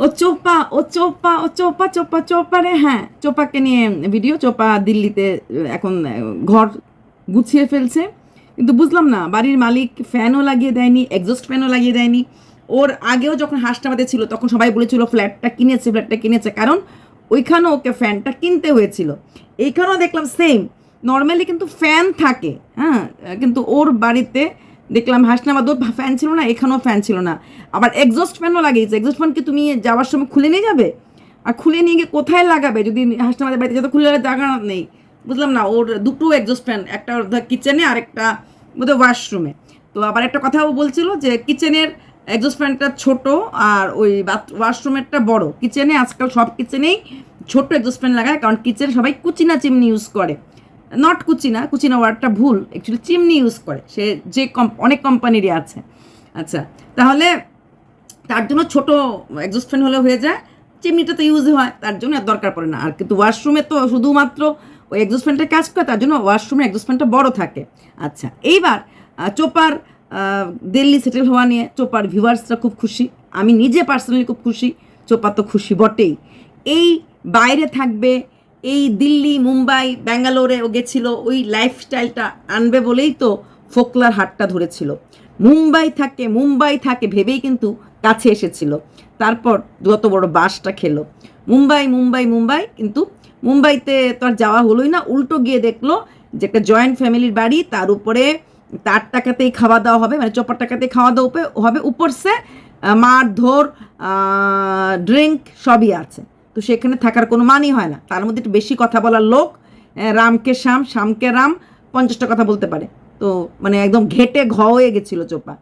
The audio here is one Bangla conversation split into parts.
ও চোপা ও চোপা ও চোপা চোপা চোপা রে হ্যাঁ চোপাকে নিয়ে ভিডিও চোপা দিল্লিতে, এখন ঘর গুছিয়ে ফেলছে। কিন্তু বুঝলাম না, বাড়ির মালিক ফ্যানও লাগিয়ে দেয়নি এক্সস্ট ফ্যানও লাগিয়ে দেয়নি। ওর আগেও যখন হাসটাবাদে ছিল, তখন সবাই বলেছিল ফ্ল্যাটটা কিনেছে ফ্ল্যাটটা কিনেছে। কারণ ওইখানেও ওকে ফ্যানটা কিনতে হয়েছিল। এইখানেও দেখলাম সেম নর্মালি কিন্তু ফ্যান থাকে হ্যাঁ কিন্তু ওর বাড়িতে দেখলাম হাসনাবাদও ফ্যান ছিল না, এখানেও ফ্যান ছিল না। আবার এক্সস্ট ফ্যানও লাগিয়েছে। এক্সস্ট ফ্যান কি তুমি যাওয়ার সময় খুলে নিয়ে যাবে? আর খুলে নিয়ে গিয়ে কোথায় লাগাবে? যদি হাসনাবাদের বাড়িতে যত, খুলে জায়গা নেই। বুঝলাম না, ওর দুটো এক্সস্ট ফ্যান একটা কিচেনে আর একটা বোধহয় ওয়াশরুমে তো আবার একটা কথাও বলছিল যে কিচেনের এক্সস্ট ফ্যানটা ছোট আর ওই বাথ ওয়াশরুমেরটা বড়। কিচেনে আজকাল সব কিচেনেই ছোট এক্সস্ট ফ্যান লাগায়, কারণ কিচেনে সবাই কুচিনা চিমনি ইউজ করে। নট কুচিনা কুচিনা ওয়ার্ডটা ভুল অ্যাকচুয়ালি চিমনি ইউজ করে, সে যে কম অনেক কোম্পানিরই আছে। আচ্ছা তাহলে তার জন্য ছোট এক্সস্ট ফ্যান হলে হয়ে যায়, চিমনিটা তো ইউজ হয়, তার জন্য আর দরকার পড়ে না। আর কিন্তু ওয়াশরুমে তো শুধুমাত্র ওই এক্সস্ট ফ্যানটা কাজ করে, তার জন্য ওয়াশরুমে এক্সস্ট ফ্যানটা বড় থাকে। আচ্ছা এইবার চোপার দিল্লি সেটেল হওয়া নিয়ে চোপার ভিউয়ার্সরা খুব খুশি, আমি নিজে পার্সোনালি খুব খুশি, চোপা তো খুশি বটেই। এই বাইরে থাকবে এই দিল্লি মুম্বাই ব্যাঙ্গালোরে ও গেছিল ওই লাইফস্টাইলটা আনবে বলেই তো ফোকলার হাটটা ধরেছিল। মুম্বাই থাকে মুম্বাই থাকে ভেবেই কিন্তু কাছে এসেছিল। তারপর যত বড় বাসটা খেলো। মুম্বাই মুম্বাই মুম্বাই কিন্তু মুম্বাইতে তো আর যাওয়া হলোই না। উল্টো গিয়ে দেখল যে একটা জয়েন্ট ফ্যামিলির বাড়ি তার উপরে তার টাকাতেই খাওয়া দাওয়া হবে মানে চপার টাকাতেই খাওয়া দাওয়া হবে উপর সে আহ, মারধর ড্রিঙ্ক সবই আছে। তো সেখানে থাকার কোনো মানই হয় না। তার মধ্যে একটু বেশি কথা বলার লোক রামকে শ্যাম, শ্যামকে রাম পঞ্চাশটা কথা বলতে পারে। তো মানে একদম ঘেটে ঘ হয়ে গেছিল চোপা।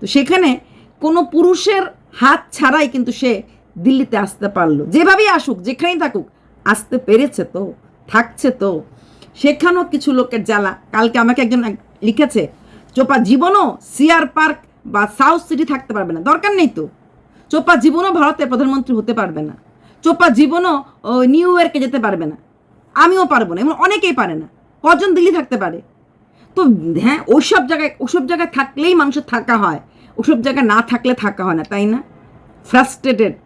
তো সেখানে কোনো পুরুষের হাত ছাড়াই কিন্তু সে দিল্লিতে আসতে পারল। যেভাবেই আসুক, যেখানেই থাকুক, আসতে পেরেছে তো, থাকছে তো। সেখানেও কিছু লোকের জ্বালা। কালকে আমাকে একজন এক- লিখেছে, চোপা জীবনও সিআর পার্ক বা সাউথ সিটি থাকতে পারবে না। দরকার নেই তো। চোপা জীবনও ভারতের প্রধানমন্ত্রী হতে পারবে না। চোপা জীবনও নিউ ইয়র্কে যেতে পারবে না। আমিও পারব না, এবং অনেকেই পারে না। কজন দিল্লি থাকতে পারে? তো হ্যাঁ ওইসব জায়গায়, ওসব জায়গায় থাকলেই মানুষের থাকা হয়। ওসব জায়গায় না থাকলে থাকা হয় না, তাই না? ফ্রাস্ট্রেটেড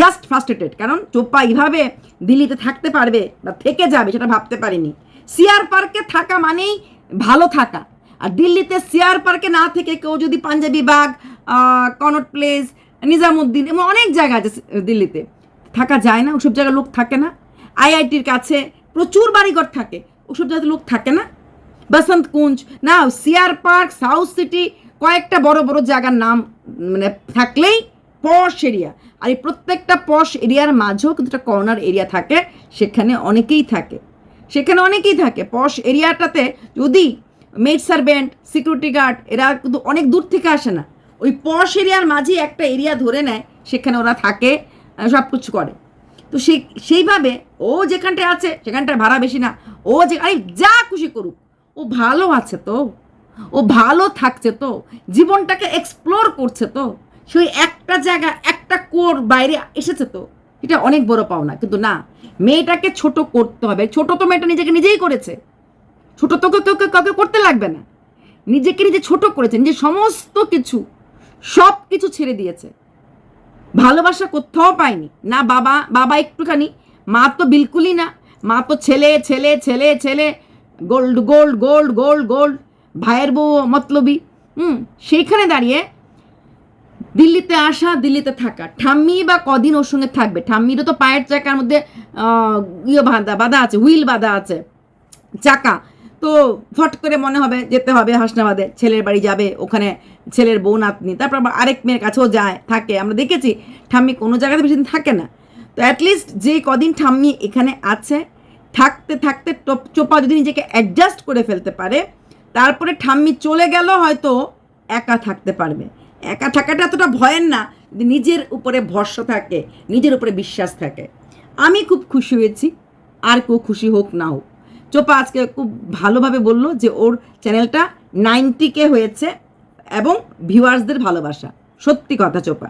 জাস্ট ফ্রাস্ট্রেটেড কারণ চোপা এইভাবে দিল্লিতে থাকতে পারবে বা থেকে যাবে সেটা ভাবতে পারিনি। সিআর পার্কে থাকা মানেই ভালো থাকা। আর দিল্লিতে সিআর পার্কে না থেকে কেউ যদি পাঞ্জাবি বাগ কনট প্লেস নিজামুদ্দিন এবং অনেক জায়গা আছে দিল্লিতে। থাকা যায় না, ওসব জায়গায় লোক থাকে না। আইআইটির কাছে প্রচুর বাড়িঘর থাকে, ওসব জায়গাতে লোক থাকে না। বসন্ত কুঞ্জ না সিআর পার্ক, সাউথ সিটি, কয়েকটা বড় বড় জায়গার নাম মানে থাকলেই পশ এরিয়া। আর এই প্রত্যেকটা পশ এরিয়ার মাঝেও কিন্তু একটা কর্নার এরিয়া থাকে, সেখানে অনেকেই থাকে। সেখানে অনেকেই থাকে। পশ এরিয়াটাতে যদি মেড সার্ভেন্ট, সিকিউরিটি গার্ড, এরা কিন্তু অনেক দূর থেকে আসে না। ওই পশ এরিয়ার মাঝেই একটা এরিয়া ধরে নেয়, সেখানে ওরা থাকে সব কিছু করে। তো সেই, সেইভাবে ও যেখানটায় আছে, সেখানটায় ভাড়া বেশি না, ও যে, আরে যা খুশি করুক, ও ভালো আছে তো, ও ভালো থাকছে তো, জীবনটাকে এক্সপ্লোর করছে তো, সেই একটা জায়গা, একটা কোর বাইরে এসেছে তো, এটা অনেক বড় পাওনা। কিন্তু না, মেয়েটাকে ছোট করতে হবে। ছোট তো মেয়েটা নিজেকে নিজেই করেছে। ছোট তো কেউ কেউ কাউকে করতে লাগবে না। নিজেকে নিজে ছোট করেছে নিজে সমস্ত কিছু সব কিছু ছেড়ে দিয়েছে। ভালোবাসা কোথাও পায়নি। না বাবা বাবা একটুখানি, মা তো বিলকুলই না। মা তো ছেলে ছেলে ছেলে ছেলে, gold gold gold gold gold, ভাইয়ের বউ মতলবি। হুম, সেইখানে দাঁড়িয়ে দিল্লিতে আসা, দিল্লিতে থাকা। ঠাম্মি বা কদিন ওর সঙ্গে থাকবে? ঠাম্মিরও তো পায়ের চাকার মধ্যে ইয়ে বাঁধা বাঁধা আছে, হুইল বাঁধা আছে, চাকা। তো ফট করে মনে হবে যেতে হবে হাসনাবাদে। ছেলের বাড়ি যাবে ওখানে ছেলের বউ নাতনি। তারপর আবার আরেক মেয়ের কাছেও যায়, থাকে। আমরা দেখেছি ঠাম্মি কোনো জায়গাতে বেশি থাকে না। তো অ্যাটলিস্ট যে কদিন ঠাম্মি এখানে আছে, থাকতে থাকতে চোপা যদি নিজেকে অ্যাডজাস্ট করে ফেলতে পারে, তারপরে ঠাম্মি চলে গেল হয়তো একা থাকতে পারবে। একা থাকাটা এতটা ভয়ের না নিজের উপরে ভরসা থাকে, নিজের উপরে বিশ্বাস থাকে। আমি খুব খুশি হয়েছি, আর কেউ খুশি হোক না হোক। চোপা আজকে খুব ভালোভাবে বলল যে ওর চ্যানেলটা নাইনটিকে হয়েছে এবং ভিউয়ার্সদের ভালোবাসা। সত্যি কথা চোপা।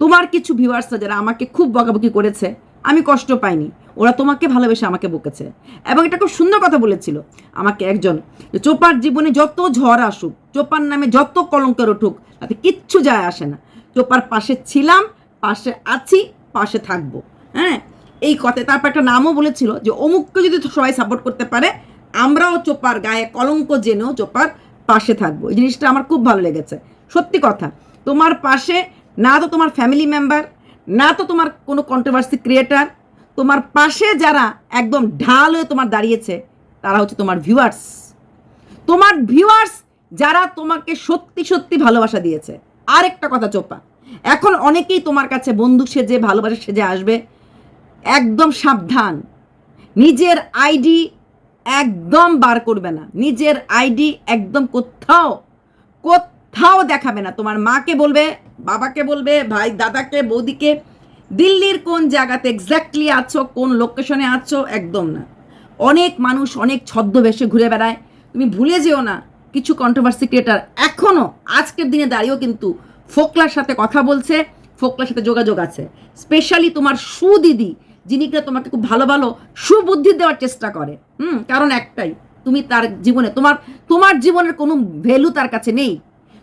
তোমার কিছু ভিউয়ার্সরা যারা আমাকে খুব বকাবকি করেছে, আমি কষ্ট পাইনি। ওরা তোমাকে ভালোবেসে আমাকে বকেছে। এবং এটা খুব সুন্দর কথা বলেছিল আমাকে একজন। চোপার জীবনে যত ঝড় আসুক, চোপার নামে যত কলঙ্কের উঠুক, তাতে কিচ্ছু যায় আসে না। চোপার পাশে ছিলাম, পাশে আছি, পাশে থাকব। হ্যাঁ? এই কথায়। তারপর একটা নামও বলেছিল যে, অমুককে যদি সবাই সাপোর্ট করতে পারে, আমরাও চোপার গায়ে কলঙ্ক জেনেও চোপার পাশে থাকব। এই জিনিসটা আমার খুব ভালো লেগেছে। সত্যি কথা, তোমার পাশে না তো তোমার ফ্যামিলি মেম্বার না তো তোমার কোনো কন্ট্রোভার্সি ক্রিয়েটার তোমার পাশে যারা একদম ঢাল হয়ে তোমার দাঁড়িয়েছে, তারা হচ্ছে তোমার ভিউয়ার্স তোমার ভিউয়ার্স যারা তোমাকে সত্যি সত্যি ভালোবাসা দিয়েছে। আরেকটা কথা চোপা, এখন অনেকেই তোমার কাছে বন্ধু সেজে, ভালোবাসা সেজে আসবে একদম সাবধান। নিজের আইডি একদম বার করবে না। নিজের আইডি একদম কোথাও কোথাও দেখাবে না। তোমার মাকে বলবে, বাবাকে বলবে, ভাই দাদাকে, বৌদিকে, দিল্লির কোন জায়গাতে এক্স্যাক্টলি আছো, কোন লোকেশনে আছো, একদম না। অনেক মানুষ অনেক ছদ্মবেশে ঘুরে বেড়ায়। তুমি ভুলে যেও না, কিছু কন্ট্রোভার্সি ক্রিয়েটার এখনও আজকের দিনে দাঁড়িয়েও কিন্তু ফোকলার সাথে কথা বলছে, ফোকলার সাথে যোগাযোগ আছে। স্পেশালি তোমার সুদিদি যিনি কিনা তোমাকে খুব ভালো ভালো সুবুদ্ধি দেওয়ার চেষ্টা করে। হুম, কারণ একটাই, তুমি তার জীবনে, তোমার তোমার জীবনের কোনো ভ্যালু তার কাছে নেই।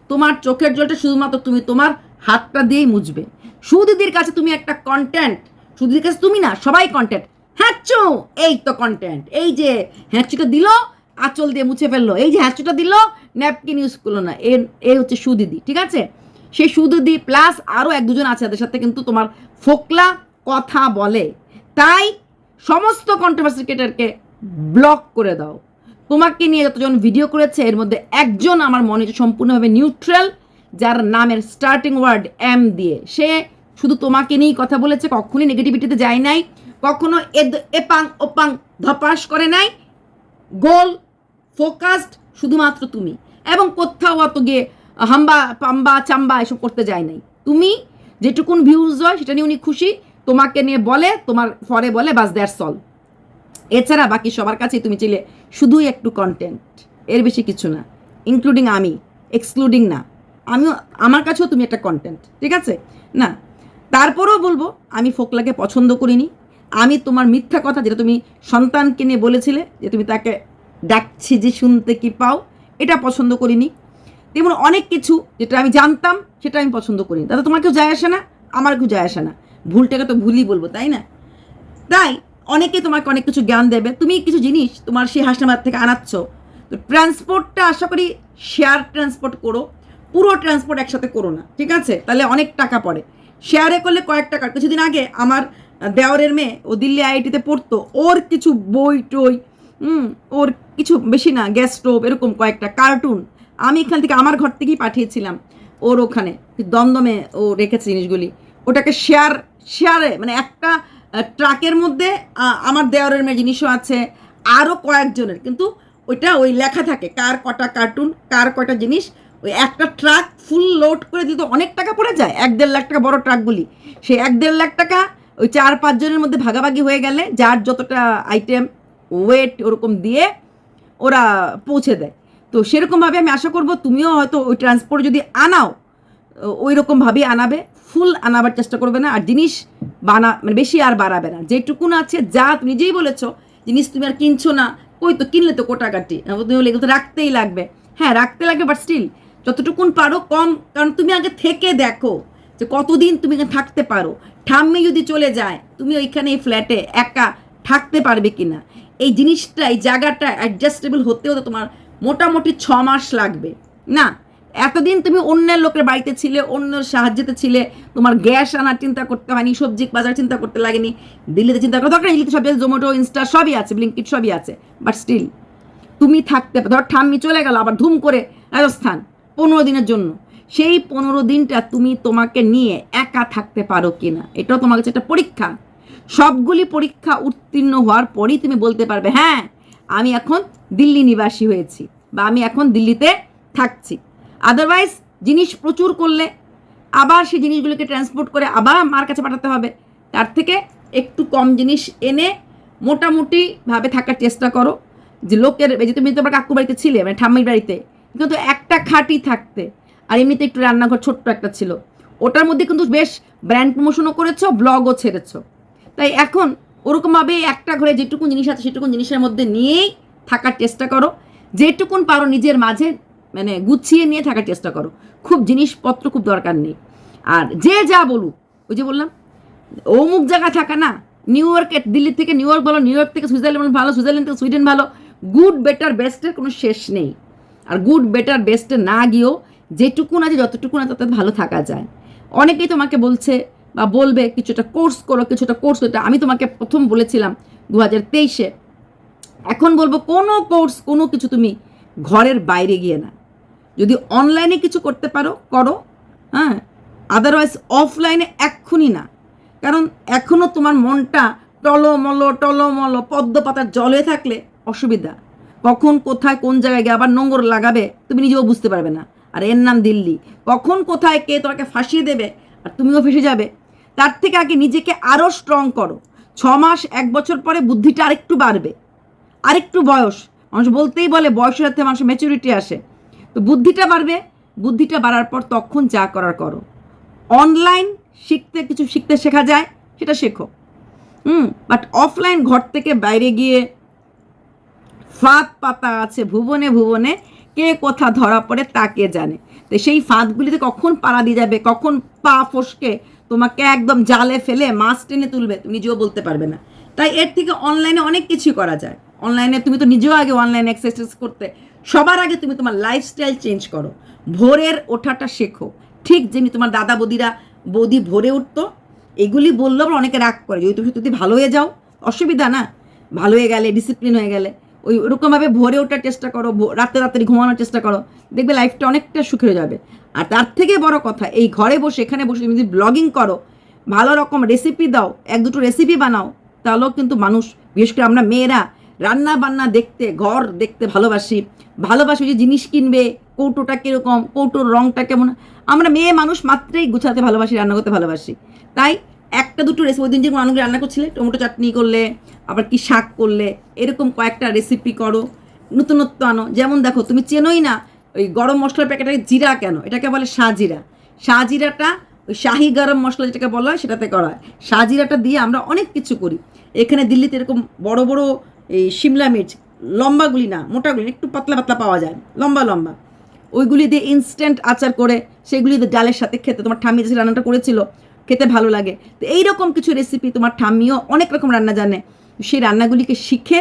তোমার চোখের জলটা শুধুমাত্র তুমি তোমার হাতটা দিয়েই মুছবে। সুদিদির কাছে তুমি একটা কন্টেন্ট সুদিদির কাছে তুমি না, সবাই কন্টেন্ট হ্যাঁচু, এই তো কন্টেন্ট এই যে হ্যাঁচুটা দিল, আঁচল দিয়ে মুছে ফেলল, এই যে হ্যাঁচুটা দিল ন্যাপকিন ইউজ করল না, এ এ হচ্ছে সুদিদি, ঠিক আছে? সেই সুদিদি প্লাস আরও এক দুজন আছে তাদের সাথে কিন্তু তোমার ফোকলা কথা বলে। তাই সমস্ত কন্ট্রোভার্সি ক্রিয়েটারকে ব্লক করে দাও। তোমাকে নিয়ে যতজন ভিডিও করেছে, এর মধ্যে একজন আমার মনে হচ্ছে সম্পূর্ণভাবে নিউট্রাল যার নামের স্টার্টিং ওয়ার্ড এম দিয়ে। সে শুধু তোমাকে নিয়েই কথা বলেছে, কখনোই নেগেটিভিটিতে যায় নাই, কখনো এপাং, ওপাং ধপাস করে নাই। গোল ফোকাসড শুধুমাত্র তুমি। এবং কোথাও অত গিয়ে হাম্বা, পাম্বা, চাম্বা এসব করতে যায় নাই। তুমি যেটুকুন ভিউজ হয়, সেটা নিয়ে উনি খুশি। তোমাকে নিয়ে বলে, তোমার ফরে বলে, বাস দ্যাটস অল এছাড়া বাকি সবার কাছেই তুমি চাইলে শুধুই একটু কন্টেন্ট এর বেশি কিছু না ইনক্লুডিং আমি এক্সক্লুডিং না। আমিও, আমার কাছেও তুমি একটা কন্টেন্ট ঠিক আছে? না, তারপরেও বলব, আমি ফোকলাকে পছন্দ করিনি। আমি তোমার মিথ্যা কথা যেটা তুমি সন্তানকে নিয়ে বলেছিলে, যে তুমি তাকে ডাকছি যে শুনতে কি পাও, এটা পছন্দ করিনি। তেমন অনেক কিছু যেটা আমি জানতাম, সেটা আমি পছন্দ করিনি। তাতে তোমার কেউ যায় আসে না আমার কেউ যায় আসে না। ভুলটাকে তো ভুলই বলব, তাই না? তাই অনেকে তোমাকে অনেক কিছু জ্ঞান দেবে। তুমি কিছু জিনিস তোমার সেই হাসনাবাদ থেকে আনাচ্ছ। তো ট্রান্সপোর্টটা আশা করি শেয়ার ট্রান্সপোর্ট করো। পুরো ট্রান্সপোর্ট একসাথে করো না, ঠিক আছে? তাহলে অনেক টাকা পড়ে। শেয়ারে করলে কয়েক টাকা। কিছুদিন আগে আমার দেওয়ারের মেয়ে ও দিল্লি আইআইটিতে পড়তো, ওর কিছু বই টই ওর কিছু বেশি না, গ্যাস স্টোভ, এরকম কয়েকটা কার্টুন আমি এখান থেকে আমার ঘর থেকেই পাঠিয়েছিলাম ওর ওখানে। দমদমে ও রেখেছে জিনিসগুলি। ওটাকে শেয়ার শেয়ারে মানে একটা ট্রাকের মধ্যে আমার দেওয়ারের মেয়ে জিনিসও আছে আরও কয়েকজনের। কিন্তু ওইটা ওই লেখা থাকে, কার কটা কার্টুন কার কটা জিনিস। ওই একটা ট্রাক ফুল লোড করে দিতে অনেক টাকা পড়ে যায়, এক দেড় লাখ টাকা বড় ট্রাকগুলি সেই এক দেড় লাখ টাকা ওই চার পাঁচজনের মধ্যে ভাগাভাগি হয়ে গেলে যার যতটা আইটেম ওয়েট ওরকম দিয়ে ওরা পৌঁছে দেয়। তো সেরকমভাবে আমি আশা করব তুমিও হয়তো ওই ট্রান্সপোর্ট যদি আনাও ওই রকমভাবেই আনাবে। ফুল আনাবার চেষ্টা করবে না, আর জিনিস বানা মানে বেশি আর বাড়াবে না। যেটুকুন আছে, যা তুমি নিজেই বলেছ, জিনিস তুমি আর কিনছো না ওই তো কিনলে তো কোটাকাটি তুমি বলে তো রাখতেই লাগবে। হ্যাঁ রাখতে লাগবে বাট স্টিল যতটুকুন পারো কম, কারণ তুমি আগে থেকে দেখো যে কতদিন তুমি থাকতে পারো। ঠাম্মি যদি চলে যায়, তুমি ওইখানে এই ফ্ল্যাটে একা থাকতে পারবে কি না এই জিনিসটা, এই জায়গাটা অ্যাডজাস্টেবল হতেও তো তোমার মোটামুটি ছ মাস লাগবে। না এতদিন তুমি অন্যের লোকের বাড়িতে ছিলে, অন্যের সাহায্যতে ছিলে, তোমার গ্যাস আনার চিন্তা করতে হয়নি, সবজি বাজার চিন্তা করতে লাগেনি, দিল্লিতে চিন্তা করা, দরকার দিল্লিতে সব জোম্যাটো ইনস্টা সবই আছে ব্লিঙ্কিট সবই আছে বাট স্টিল তুমি থাকতে, ধর ঠাম্মি চলে গেল, আবার ধুম করে রাজস্থান, পনেরো দিনের জন্য, সেই পনেরো দিনটা তুমি তোমাকে নিয়ে একা থাকতে পারো কি না এটাও তোমার কাছে একটা পরীক্ষা, সবগুলি পরীক্ষা উত্তীর্ণ হওয়ার পরই তুমি বলতে পারবে হ্যাঁ আমি এখন দিল্লি নিবাসী হয়েছি, বা আমি এখন দিল্লিতে থাকছি আদারওয়াইজ জিনিস প্রচুর করলে আবার সেই জিনিসগুলোকে ট্রান্সপোর্ট করে আবার মার কাছে পাঠাতে হবে। তার থেকে একটু কম জিনিস এনে মোটামুটিভাবে থাকার চেষ্টা করো। যে লোকের যে তুমি তোমার কাকু বাড়িতে ছিলে মানে ঠাম্মির বাড়িতে, কিন্তু একটা খাটি থাকতে, আর এমনিতে একটু রান্নাঘর ছোট্ট একটা ছিল, ওটার মধ্যে কিন্তু বেশ ব্র্যান্ড প্রমোশনও করেছ ব্লগও ছেড়েছো। তাই এখন ওরকমভাবে একটা ঘরে যেটুকুন জিনিস আছে সেটুকুন জিনিসের মধ্যে নিয়েই থাকার চেষ্টা করো। যেটুকুন পারো নিজের মাঝে মানে গুছিয়ে নিয়ে থাকার চেষ্টা করো। খুব জিনিসপত্র খুব দরকার নেই। আর যে যা বলুক, ওই যে বললাম, অমুক জায়গা থাকা না, নিউ ইয়র্কে দিল্লি থেকে নিউ ইয়র্ক ভালো, নিউ ইয়র্ক থেকে সুইজারল্যান্ড ভালো, সুইজারল্যান্ড থেকে সুইডেন ভালো, গুড, বেটার, বেস্টের কোনো শেষ নেই। আর গুড, বেটার, বেস্টে না গিয়েও যেটুকুন আছে, যতটুকুন আছে, তাতে ভালো থাকা যায়। অনেকেই তোমাকে বলছে বা বলবে, কিছুটা কোর্স করো, কিছুটা কোর্স করতে আমি তোমাকে প্রথম বলেছিলাম দু হাজার তেইশে। এখন বলব, কোনো কোর্স, কোনো কিছু তুমি ঘরের বাইরে গিয়ে না। যদি অনলাইনে কিছু করতে পারো, করো হ্যাঁ? আদারওয়াইজ অফলাইনে এক্ষুনি না। কারণ এখনও তোমার মনটা টলমল টলমল, পদ্ম পাতার জলে থাকলে অসুবিধা। কখন কোথায় কোন জায়গায় গিয়ে আবার নোংর লাগাবে, তুমি নিজেও বুঝতে পারবে না। আর এর নাম দিল্লি। কখন কোথায় কে তোমাকে ফাঁসিয়ে দেবে, আর তুমিও ফেসে যাবে। তার থেকে আগে নিজেকে আরও স্ট্রং করো। ছ মাস, এক বছর পরে বুদ্ধিটা আরেকটু বাড়বে। আরেকটু বয়স। মানুষ বলতেই বলে, বয়সের সাথে মানুষের ম্যাচুরিটি আসে। তো বুদ্ধিটা বাড়বে, বুদ্ধিটা বাড়ার পর তখন যা করার করো। অনলাইন শিখতে কিছু শিখতে শেখা যায়, সেটা শেখো। হুম বাট অফলাইন ঘর থেকে বাইরে গিয়ে ফাঁদ পাতা আছে ভুবনে ভুবনে, কে কোথা ধরা পড়ে তাকে জানে। তো সেই ফাঁদগুলিতে কখন পাড়া দিয়ে যাবে, কখন পা ফসকে, তোমাকে একদম জালে ফেলে মাছ টেনে তুলবে, তুমি নিজেও বলতে পারবে না। তাই এর থেকে অনলাইনে অনেক কিছুই করা যায়। অনলাইনে তুমি তো নিজেও আগে অনলাইনে এক্সারসাইজ করতে। সবার আগে তুমি তোমার লাইফস্টাইল চেঞ্জ করো। ভোরের ওঠাটা শেখো। ঠিক যেমনি তোমার দাদা বৌদিরা, বৌদি ভোরে উঠতো, এগুলি বললেও আবার অনেকে রাগ করে যদি তুমি যদি ভালো হয়ে যাও, অসুবিধা না। ভালো হয়ে গেলে ডিসিপ্লিন হয়ে গেলে। ওই ওরকমভাবে ভোরে ওঠার চেষ্টা করো রাতে রাত্রি ঘুমানোর চেষ্টা করো। দেখবে লাইফটা অনেকটা সুখে হয়ে যাবে। আর তার থেকে বড় কথা, এই ঘরে বসে, এখানে বসে তুমি যদি ব্লগিং করো, ভালো রকম রেসিপি দাও, এক দুটো রেসিপি বানাও, তাহলেও কিন্তু মানুষ, বিশেষ করে আমরা মেয়েরা রান্না বান্না দেখতে, ঘর দেখতে ভালোবাসি। ভালোবাসি যে জিনিস কিনবে, কৌটোটা কীরকম, কৌটোর রঙটা কেমন। আমরা মেয়ে মানুষ মাত্রেই গুছাতে ভালোবাসি, রান্না করতে ভালোবাসি। তাই একটা দুটো রেসিপি ওই দিন যে মানুষ রান্না করছিলে, টমেটো চাটনি করলে, আবার কি শাক করলে, এরকম কয়েকটা রেসিপি করো, নতুনত্ব আনো। যেমন দেখো, তুমি চেনোই না ওই গরম মশলার প্যাকেটে জিরা কেন? এটাকে বলে শাহজিরা শাহজিরাটা ওই শাহি গরম মশলা যেটাকে বলা হয়, সেটাতে করা হয়। শাহজিরাটা দিয়ে আমরা অনেক কিছু করি। এখানে দিল্লিতে এরকম বড় বড় এই শিমলা মির্চ লম্বাগুলি না মোটাগুলি একটু পাতলা পাতলা পাওয়া যায়, লম্বা লম্বা। ওইগুলি দিয়ে ইনস্ট্যান্ট আচার করে, সেগুলি দিয়ে ডালের সাথে খেতে। তোমার ঠাম্মি যে রান্নাটা করেছিল, খেতে ভালো লাগে। তো এইরকম কিছু রেসিপি তোমার ঠাম্মিও অনেক রকম রান্না জানে। সেই রান্নাগুলিকে শিখে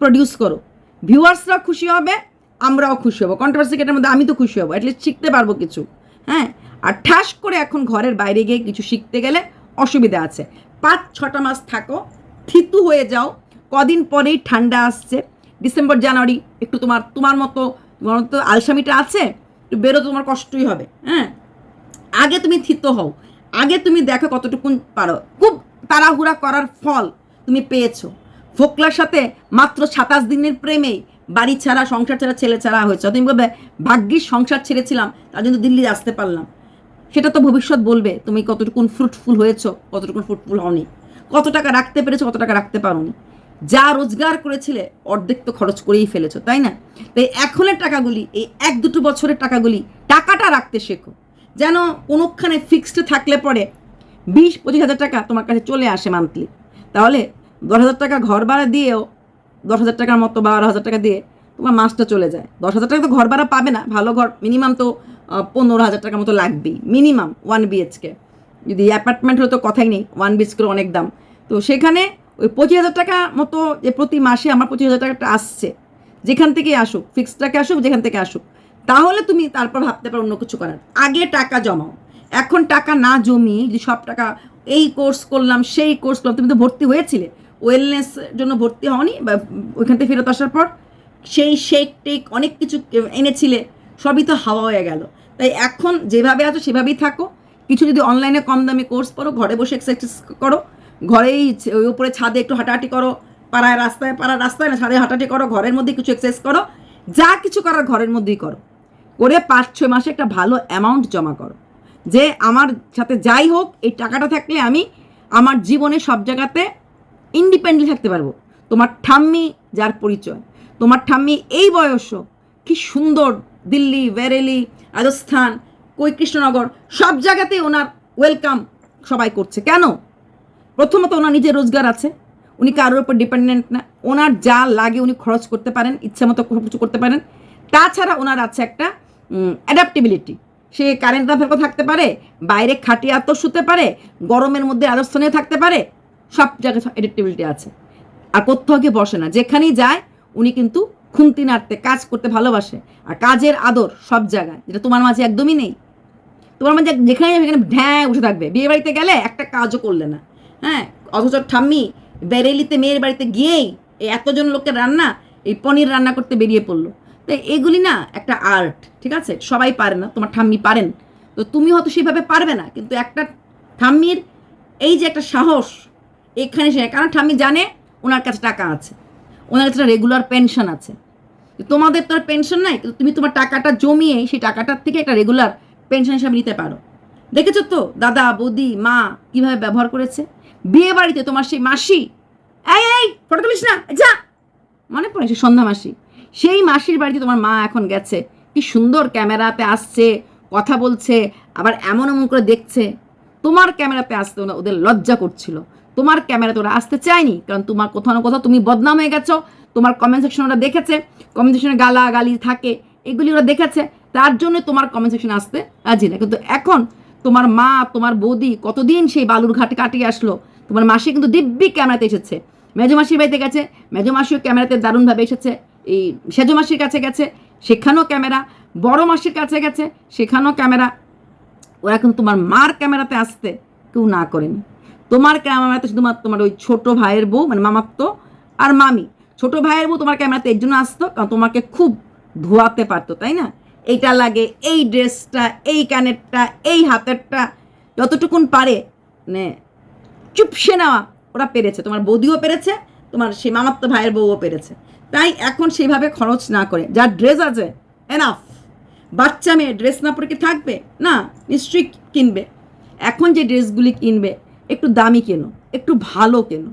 প্রডিউস করো। ভিউয়ার্সরা খুশি হবে, আমরাও খুশি হব। কন্ট্রোভার্সি এটার মধ্যে আমি তো খুশি হব অ্যাটলিস্ট শিখতে পারব কিছু হ্যাঁ? আর ঠাস করে এখন ঘরের বাইরে গিয়ে কিছু শিখতে গেলে অসুবিধা আছে। পাঁচ ছটা মাস থাকো, থিতু হয়ে যাও কদিন পরেই ঠান্ডা আসছে। ডিসেম্বর, জানুয়ারি, একটু তোমার তোমার মতো তোমার মতো আলসামিটা আছে, একটু বেরোতে তোমার কষ্টই হবে হ্যাঁ? আগে তুমি থিত হও। আগে তুমি দেখো কতটুকু পারো। খুব তাড়াহুড়া করার ফল তুমি পেয়েছ। ফোকলার সাথে মাত্র সাতাশ দিনের প্রেমেই বাড়ি ছাড়া, সংসার ছাড়া, ছেলে ছাড়া হয়েছে। তুমি বলবে, ভাগ্যিস সংসার ছেড়েছিলাম, তার জন্য দিল্লি আসতে পারলাম। সেটা তো ভবিষ্যৎ বলবে, তুমি কতটুকুন ফ্রুটফুল হয়েছো, কতটুকুন ফ্রুটফুল হওনি। কত টাকা রাখতে পেরেছ, কত টাকা রাখতে পারোনি। যা রোজগার করেছিলে অর্ধেক তো খরচ করেই ফেলেছো, তাই না? তাই এখনের টাকাগুলি, এই এক দুটো বছরের টাকাগুলি টাকাটা রাখতে শেখো। যেন কোনোখানে ফিক্সড থাকলে পরে বিশ, পঁচিশ হাজার টাকা তোমার কাছে চলে আসে মান্থলি তাহলে দশ হাজার টাকা ঘর ভাড়া দিয়েও দশ হাজার টাকার মতো বারো হাজার টাকা দিয়ে তোমার মাসটা চলে যায়। দশ হাজার টাকা তো ঘর ভাড়া পাবে না, ভালো ঘর মিনিমাম তো পনেরো হাজার টাকার মতো লাগবেই মিনিমাম ওয়ান বিএচকে যদি অ্যাপার্টমেন্ট হলে তো কথাই নেই ওয়ান বিএচকের অনেক দাম। তো সেখানে ওই পঁচিশ হাজার টাকা মতো যে প্রতি মাসে আমার পঁচিশ হাজার টাকাটা আসছে, যেখান থেকে আসুক ফিক্সড টাকা আসুক, যেখান থেকে আসুক, তাহলে তুমি তারপর ভাবতে পারো অন্য কিছু করার। আগে টাকা জমাও। এখন টাকা না জমিয়ে যদি সব টাকা এই কোর্স করলাম, সেই কোর্স করলাম, তুমি তো ভর্তি হয়েছিলে। ওয়েলনেস জন্য ভর্তি হওনি বা ওইখান থেকে ফেরত আসার পর সেই শেক টেক অনেক কিছু এনেছিলে, সবই তো হাওয়া হয়ে গেল। তাই এখন যেভাবে আছো সেভাবেই থাকো। কিছু যদি অনলাইনে কম দামে কোর্স করো ঘরে বসে এক্সারসাইজ করো ঘরেই ওই উপরে ছাদে একটু হাঁটাহাঁটি করো, পাড়ায় রাস্তায়, পাড়ার রাস্তায় না, ছাদে হাঁটাহাঁটি করো, ঘরের মধ্যে কিছু এক্সারসাইজ করো, যা কিছু করার ঘরের মধ্যেই করো। করে পাঁচ, ছয় মাসে একটা ভালো অ্যামাউন্ট জমা করো। যে আমার সাথে যাই হোক, এই টাকাটা থাকলে আমি আমার জীবনে সব জায়গাতে ইন্ডিপেন্ডেন্ট থাকতে পারব। তোমার ঠাম্মি যার পরিচয়, তোমার ঠাম্মি এই বয়স কি সুন্দর দিল্লি, বেরেলি, রাজস্থান কৈকৃষ্ণনগর সব জায়গাতেই ওনার ওয়েলকাম সবাই করছে। কেন? প্রথমত ওনার নিজের রোজগার আছে, উনি কারোর উপর ডিপেন্ডেন্ট না, ওনার যা লাগে উনি খরচ করতে পারেন ইচ্ছা মতো কিছু করতে পারেন। তাছাড়া ওনার আছে একটা অ্যাডাপ্টেবিলিটি সে কারেন্ট ফেরকো থাকতে পারে, বাইরে খাটিয়ে আত্ম শুতে পারে, গরমের মধ্যে আদর্শনীয় থাকতে পারে, সব জায়গায় এডিক্টেবিলিটি আছে। আর কোথাও গিয়ে বসে না, যেখানেই যায়, উনি কিন্তু খুন্তি নাড়তে কাজ করতে ভালোবাসে। আর কাজের আদর সব জায়গায়, যেটা তোমার মাঝে একদমই নেই। তোমার মাঝে যেখানে ঢ্যাঁ উঠে থাকবে। বিয়ে বাড়িতে গেলে একটা কাজও করলে না। হ্যাঁ অথচ ঠাম্মি, বেরেলিতে মেয়ের বাড়িতে গিয়েই এতজন লোকের রান্না, এই পনির রান্না করতে বেরিয়ে পড়ল। তো এগুলি না একটা আর্ট, ঠিক আছে? সবাই পারে না, তোমার ঠাম্মি পারেন। তো তুমি হয়তো সেভাবে পারবে না, কিন্তু একটা ঠাম্মির এই যে একটা সাহস, এখানে সে, কারণ ঠাম্মি জানে ওনার কাছে টাকা আছে, ওনার কাছে রেগুলার পেনশন আছে। তোমাদের তো আর পেনশন নাই, কিন্তু তুমি তোমার টাকাটা জমিয়ে সেই টাকাটার থেকে একটা রেগুলার পেনশন হিসাবে নিতে পারো। দেখেছ তো? দাদা, বৌদি, মা কীভাবে ব্যবহার করেছে? বিয়ে বাড়িতে তোমার সেই মাসি? এই এই, ফটো তুলিস না, যা। মনে পড়ে সে সন্ধ্যা মাসি। সেই মাসির বাড়িতে তোমার মা এখন গেছে। কি সুন্দর ক্যামেরাতে আসছে, কথা বলছে, আবার এমন এমন করে দেখছে। তোমার ক্যামেরাতে আসতে ওনা- ওদের লজ্জা করছিল। তোমার ক্যামেরাতে ওরা আসতে চায়নি, কারণ তোমার কোথাও না কোথাও তুমি বদনাম হয়ে গেছো। তোমার কমেন্ট সেকশন ওরা দেখেছে কমেন্ট সেকশনে গালা গালি থাকে, এগুলি ওরা দেখেছে। তার জন্য তোমার কমেন্ট সেকশনে আসতে রাজি না। কিন্তু এখন তোমার মা, তোমার বৌদি কতদিন সেই বালুর ঘাটে কাটিয়ে আসলো? তোমার মাসি কিন্তু দিব্যি ক্যামেরাতে এসেছে। মেজো মাসির বাড়িতে গেছে, মেজো মাসিও ক্যামেরাতে দারুণভাবে এসেছে, এই সেজো মাসির কাছে গেছে, সেখানেও ক্যামেরা, বড় মাসির কাছে গেছে, সেখানেও ক্যামেরা। ওরা কিন্তু তোমার মার ক্যামেরাতে আসতে কেউ না করেনি। তোমার ক্যামেরাতে শুধুমাত্র তোমার ওই ছোট ভাইয়ের বউ মানে মামাত্ম আর মামি। ছোট ভাইয়ের বউ তোমার ক্যামেরাতে এর জন্য আসতো, কারণ তোমাকে খুব ধোয়াতে পারতো, তাই না? এইটা লাগে, এই ড্রেসটা, এই কানেরটা, এই হাতেরটা, যতটুকুন পারে মানে চুপসে নেওয়া ওরা পেরেছে। তোমার বৌদিও পেরেছে, তোমার সেই মামাত্ম ভাইয়ের বউও পেরেছে। তাই এখন সেইভাবে খরচ না করে, যার ড্রেস আছে এনাফ বাচ্চা মেয়ে ড্রেস না পরে কি থাকবে? না, নিশ্চয়ই কিনবে। এখন যে ড্রেসগুলি কিনবে, একটু দামি কেনো, একটু ভালো কেনো,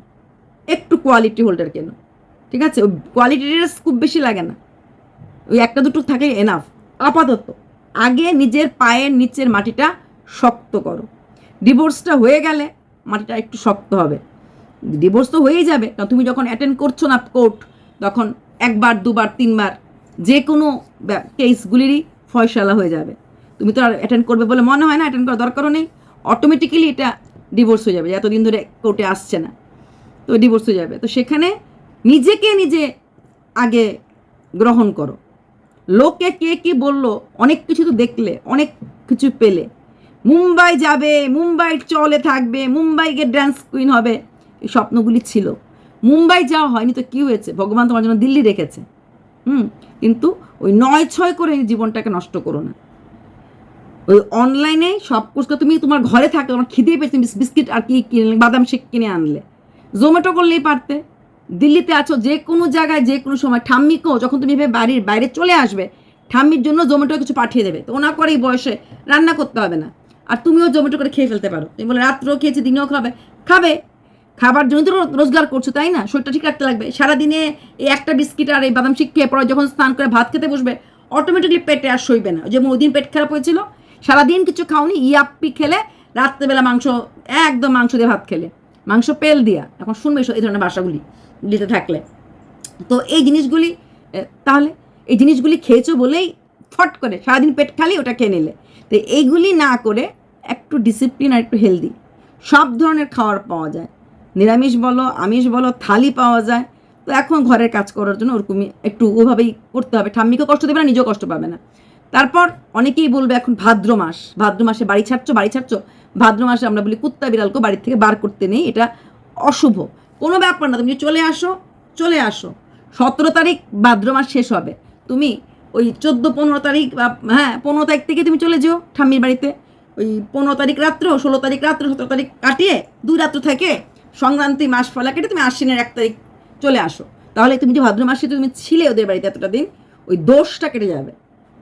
একটু কোয়ালিটি হোল্ডার কেনো। ঠিক আছে? কোয়ালিটি ড্রেস খুব বেশি লাগে না। ওই একটা দুটো থাকে এনাফ আপাতত, আগে নিজের পায়ের নিচের মাটিটা শক্ত করো। ডিভোর্সটা হয়ে গেলে মাটিটা একটু শক্ত হবে। ডিভোর্স তো হয়েই যাবে। কারণ তুমি যখন অ্যাটেন্ড করছ না কোর্ট তখন একবার, দুবার, তিনবার যে কোনো কেসগুলিরই ফয়সালা হয়ে যাবে। তুমি তো আর অ্যাটেন্ড করবে বলে মনে হয় না অ্যাটেন্ড করার দরকারও নেই। অটোমেটিক্যালি এটা ডিভোর্স হয়ে যাবে এতদিন ধরে কোর্টে আসছে না। তো ডিভোর্স হয়ে যাবে। তো সেখানে নিজেকে নিজে আগে গ্রহণ করো। লোকে কে কি বলল, অনেক কিছু তো দেখলে, অনেক কিছু পেলে। মুম্বাই যাবে মুম্বাই চলে থাকবে মুম্বাই গিয়ে ড্যান্স কুইন হবে, এই স্বপ্নগুলি ছিল। মুম্বাই যাওয়া হয়নি তো কী হয়েছে? ভগবান তোমার জন্য দিল্লি রেখেছে। হুম, কিন্তু ওই নয় ছয় করে জীবনটাকে নষ্ট করো না। ওই অনলাইনে সব কিছু তুমি তোমার ঘরে থাকে তোমার খিদে পেয়েছে তুমি বিস্কিট আর কি কিনলে বাদাম শেক কিনে আনলে। জোম্যাটো করলেই পারতে। দিল্লিতে আছো যে কোনো জায়গায়, যে কোনো সময়। ঠাম্মিকেও যখন তুমি এভাবে বাড়ির বাইরে চলে আসবে, ঠাম্মির জন্য জোম্যাটো কিছু পাঠিয়ে দেবে। তো ওনা করে এই বয়সে রান্না করতে হবে না। আর তুমিও জোম্যাটো করে খেয়ে ফেলতে পারো। তুমি বলে, রাত্রেও খেয়েছি, দিনেও খাবে। খাবে। খাবার জন্য তো রোজগার করছ, তাই না? শরীরটা ঠিক রাখতে লাগবে। সারাদিনে এই একটা বিস্কিট আর এই বাদাম শিক খেয়ে পরে যখন স্নান করে ভাত খেতে বসবে অটোমেটিকলি পেটে আর সইবে না। যেমন ওই দিন পেট খারাপ হয়েছিল, সারাদিন কিছু খাওনি, ইয়াপ্পি খেলে রাত্রেবেলা মাংস, একদম মাংস দিয়ে ভাত খেলে। মাংস পেল দিয়া। এখন শুনবে এই ধরনের ভাষাগুলি দিতে থাকলে। তো এই জিনিসগুলি তাহলে এই জিনিসগুলি খেয়েছো বলেই ফট করে সারাদিন পেট খালি ওটা খেয়ে নিলে। তো এইগুলি না করে একটু ডিসিপ্লিন আর একটু হেলদি সব ধরনের খাবার পাওয়া যায়। নিরামিষ বলো, আমিষ বলো, থালি পাওয়া যায়। তো এখন ঘরের কাজ করার জন্য ওরকমই একটু ওভাবেই করতে হবে। ঠাম্মিকেও কষ্ট দেবে না, নিজেও কষ্ট পাবে না। তারপর অনেকেই বলবে এখন ভাদ্র মাস। ভাদ্র মাসে বাড়ি ছাড়ছো বাড়ি ছাড়ছো? ভাদ্র মাসে আমরা বলি, কুত্তা বিড়ালকে বাড়ির থেকে বার করতে নেই, এটা অশুভ। কোনো ব্যাপার না, তুমি চলে আসো চলে আসো। সতেরো তারিখ ভাদ্র মাস শেষ হবে। তুমি ওই চোদ্দ, পনেরো তারিখ বা হ্যাঁ পনেরো তারিখ থেকে তুমি চলে যেও ঠাম্মির বাড়িতে। ওই পনেরো তারিখ রাত্র, ষোলো তারিখ রাত্র, সতেরো তারিখ কাটিয়ে দুই রাত্র থেকে সংক্রান্তি মাস ফলা কেটে তুমি আশ্বিনের এক তারিখ চলে আসো। তাহলে তুমি যে ভাদ্র মাসে তুমি ছিলে ওদের বাড়িতে এতটা দিন, ওই দোষটা কেটে যাবে।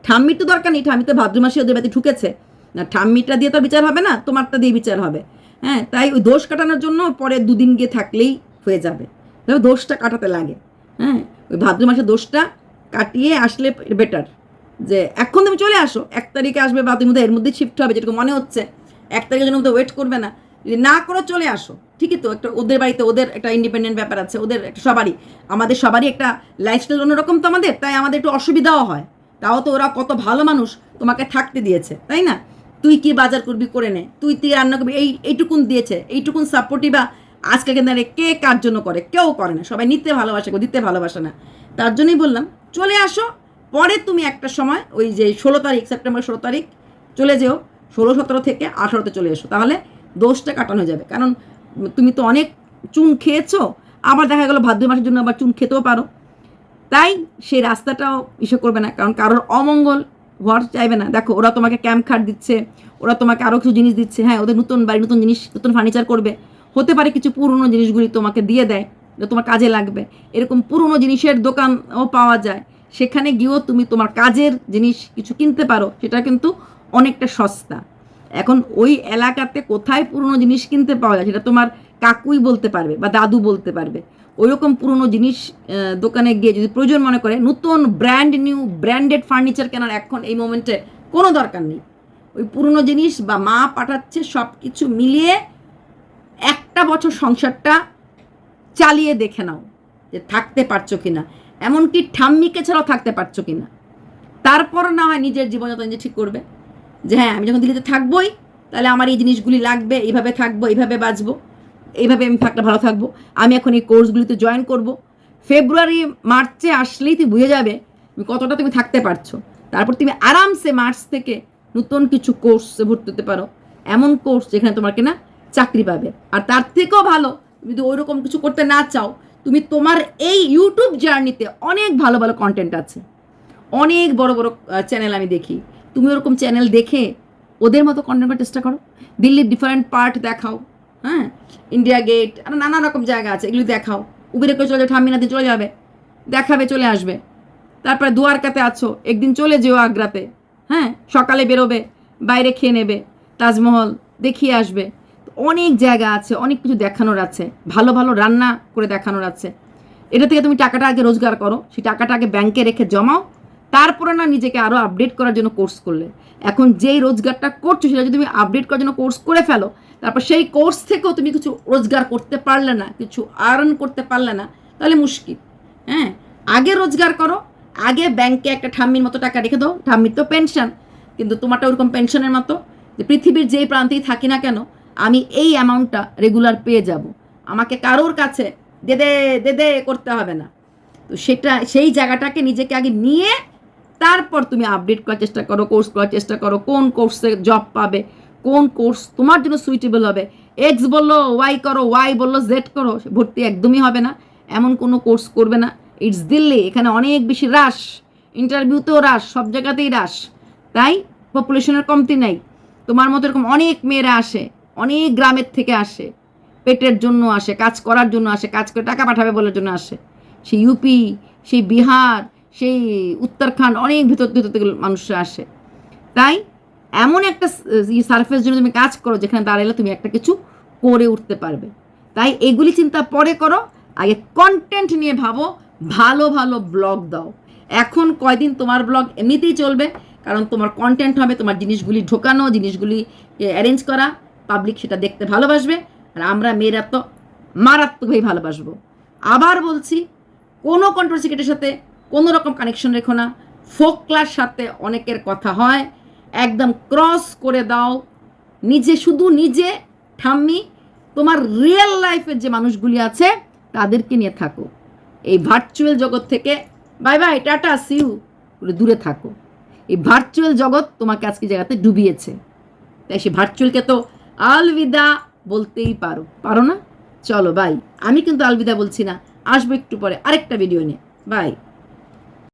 ঠাম্মির তো দরকার নেই, ঠাম্মি তো ভাদ্র মাসে ওদের বাড়িতে ঢুকেছে। না ঠাম্মিটা দিয়ে তো বিচার হবে না, তোমারটা দিয়ে বিচার হবে। হ্যাঁ তাই ওই দোষ কাটানোর জন্য পরে দুদিন গিয়ে থাকলেই হয়ে যাবে। তবে দোষটা কাটাতে লাগে। হ্যাঁ ওই ভাদ্র মাসে দোষটা কাটিয়ে আসলে বেটার যে এখন তুমি চলে আসো, এক তারিখে আসবে বা তুমি এর মধ্যে শিফট হবে, যেরকম মনে হচ্ছে। এক তারিখের তো ওয়েট করবে না। যদি না করে, চলে আসো। ঠিকই তো, একটা ওদের বাড়িতে ওদের একটা ইন্ডিপেন্ডেন্ট ব্যাপার আছে, ওদের একটা সবারই। আমাদের সবারই একটা লাইফস্টাইল অন্যরকম তো আমাদের, তাই আমাদের একটু অসুবিধাও হয়। তাও তো ওরা কত ভালো মানুষ, তোমাকে থাকতে দিয়েছে, তাই না? তুই কি বাজার করবি করে নে, তুই তুই রান্না করবি, এই, এইটুকুন দিয়েছে, এইটুকুন সাপোর্টই বা আজকে কিন্তু কে কার জন্য করে, কেউ করে না। সবাই নিতে ভালোবাসে দিতে ভালোবাসে না। তার জন্যই বললাম, চলে আসো পরে তুমি একটা সময়, ওই যে ষোলো তারিখ সেপ্টেম্বর ষোলো তারিখ, চলে যেও, ষোলো, সতেরো থেকে আঠারোতে চলে এসো। তাহলে দোষটা কাটানো যাবে। কারণ তুমি তো অনেক চুন খেয়েছো, আবার দেখা গেলো ভাদ্র মাসের জন্য আবার চুন খেতেও পারো। তাই সেই রাস্তাটাও ইসে করবে না, কারণ কারোর অমঙ্গল হওয়ার চাইবে না। দেখো, ওরা তোমাকে ক্যাম্প খাট দিচ্ছে, ওরা তোমাকে আরও কিছু জিনিস দিচ্ছে। হ্যাঁ ওদের নতুন বাড়ি, নতুন জিনিস, নতুন ফার্নিচার করবে। হতে পারে কিছু পুরনো জিনিসগুলি তোমাকে দিয়ে দেয়, যে তোমার কাজে লাগবে। এরকম পুরনো জিনিসের দোকানও পাওয়া যায়। সেখানে গিয়েও তুমি তোমার কাজের জিনিস কিছু কিনতে পারো, সেটা কিন্তু অনেকটা সস্তা। এখন ওই এলাকাতে কোথায় পুরনো জিনিস কিনতে পাওয়া যায় সেটা তোমার কাকুই বলতে পারবে বা দাদু বলতে পারবে। ওইরকম পুরনো জিনিস দোকানে গিয়ে যদি প্রয়োজন মনে করে, নতুন ব্র্যান্ড নিউ ব্র্যান্ডেড ফার্নিচার কেনার এখন এই মোমেন্টে কোনো দরকার নেই। ওই পুরনো জিনিস বা মা পাঠাচ্ছে সব কিছু মিলিয়ে একটা বছর সংসারটা চালিয়ে দেখে নাও। যে থাকতে পারছ কিনা। এমনকি ঠাম্মিকে ছাড়াও থাকতে পারছ কিনা। তারপর না হয় নিজের জীবনযাত্রা নিজে ঠিক করবে। যে হ্যাঁ আমি যখন দিল্লিতে থাকবোই, তাহলে আমার এই জিনিসগুলি লাগবে, এইভাবে থাকব, এইভাবে বাঁচবো, এইভাবে আমি থাকলে ভালো থাকব। আমি এখন এই কোর্সগুলিতে জয়েন করব। ফেব্রুয়ারি, মার্চে আসলেই তুই বুঝে যাবে তুমি কতটা তুমি থাকতে পারছ। তারপর তুমি আরামসে মার্চ থেকে নতুন কিছু কোর্সে ভর্তি হতে পারো। এমন কোর্স যেখানে তোমার কিনা চাকরি পাবে। আর তার থেকেও ভালো যদি ওইরকম কিছু করতে না চাও তুমি তোমার এই ইউটিউব জার্নিতে অনেক ভালো ভালো কন্টেন্ট আছে। অনেক বড় বড় চ্যানেল আমি দেখি। তুমি ওরকম চ্যানেল দেখে ওদের মতো কন্টেন্ট করার চেষ্টা করো। দিল্লির ডিফারেন্ট পার্ট দেখাও হ্যাঁ? ইন্ডিয়া গেট আর নানা রকম জায়গা আছে, এগুলি দেখাও। উবেরে করে চলে যাবে ঠাম্মিনাতে চলে যাবে, দেখাবে, চলে আসবে। তারপরে দুয়ারকাতে আছো, একদিন চলে যেও আগ্রাতে হ্যাঁ? সকালে বেরোবে, বাইরে খেয়ে নেবে, তাজমহল দেখিয়ে আসবে। অনেক জায়গা আছে, অনেক কিছু দেখানোর আছে, ভালো ভালো রান্না করে দেখানোর আছে। এটা থেকে তুমি টাকাটা আগে রোজগার করো, সেই টাকাটা আগে ব্যাংকে রেখে জমাও, তারপরে না নিজেকে আরও আপডেট করার জন্য কোর্স করলে। এখন যেই রোজগারটা করছ, সেটা যদি তুমি আপডেট করার জন্য কোর্স করে ফেলো, তারপর সেই কোর্স থেকেও তুমি কিছু রোজগার করতে পারলে না, কিছু আর্ন করতে পারলে না, তাহলে মুশকিল। হ্যাঁ? আগে রোজগার করো, আগে ব্যাংকে একটা ঠাম্মির মতো টাকা রেখে দাও, ঠাম্মির তো পেনশন কিন্তু তোমারটা ওরকম পেনশনের মতো, যে পৃথিবীর যেই প্রান্তেই থাকি না কেন আমি এই অ্যামাউন্টটা রেগুলার পেয়ে যাব। আমাকে কারোর কাছে দে দে দে দে করতে হবে না। তো সেটা, সেই জায়গাটাকে নিজেকে আগে নিয়ে তারপর তুমি আপডেট করার চেষ্টা করো কোর্স করার চেষ্টা করো, কোন কোর্সে জব পাবে, কোন কোর্স তোমার জন্য সুইটেবল হবে। এক্স বলল ওয়াই করো ওয়াই বলল জেড করো ভর্তি একদমই হবে না। এমন কোনো কোর্স করবে না। ইটস দিল্লি, এখানে অনেক বেশি রাশ ইন্টারভিউতেও রাশ সব জায়গাতেই রাশ তাই পপুলেশনের কমতি নাই। তোমার মতো এরকম অনেক মেয়েরা আসে। অনেক গ্রামের থেকে আসে, পেটের জন্য আসে, কাজ করার জন্য আসে, কাজ করে টাকা পাঠাবে বলার জন্য আসে। সেই ইউপি সেই বিহার সেই উত্তরাখণ্ড, অনেক ভিতর ভিতর থেকে মানুষরা আসে। তাই এমন একটা সারফেস জন্য তুমি কাজ করো, যেখানে দাঁড়ালে তুমি একটা কিছু করে উঠতে পারবে। তাই এগুলি চিন্তা পরে করো, আগে কন্টেন্ট নিয়ে ভাবো, ভালো ভালো ব্লগ দাও। এখন কয়দিন তোমার ব্লগ এমনিতেই চলবে, কারণ তোমার কন্টেন্ট হবে, তোমার জিনিসগুলি ঢোকানো, জিনিসগুলি অ্যারেঞ্জ করা। পাবলিক সেটা দেখতে ভালোবাসবে, আর আমরা মেয়েরা তো মারাত্মকভাবেই ভালোবাসবো। আবার বলছি, কোনো কন্ট্রোভার্সিকেটের সাথে কোনো রকম কানেকশন রেখো না। ফোকলার সাথে অনেকের কথা হয়, একদম ক্রস করে দাও। নিজে শুধু নিজে, ঠাম্মি, তোমার রিয়েল লাইফের যে মানুষগুলি আছে, তাদেরকে নিয়ে থাকো। এই ভার্চুয়াল জগৎ থেকে বাই বাই টাটা সিউ করে দূরে থাকো। এই ভার্চুয়াল জগৎ তোমাকে আজকে জায়গাতে ডুবিয়েছে। তাই সে ভার্চুয়ালকে তো আলবিদা বলতেই পারো। পারো না? চলো বাই আমি কিন্তু আলবিদা বলছি না। আসব একটু পরে। আরেকটা ভিডিও নিয়ে। বাই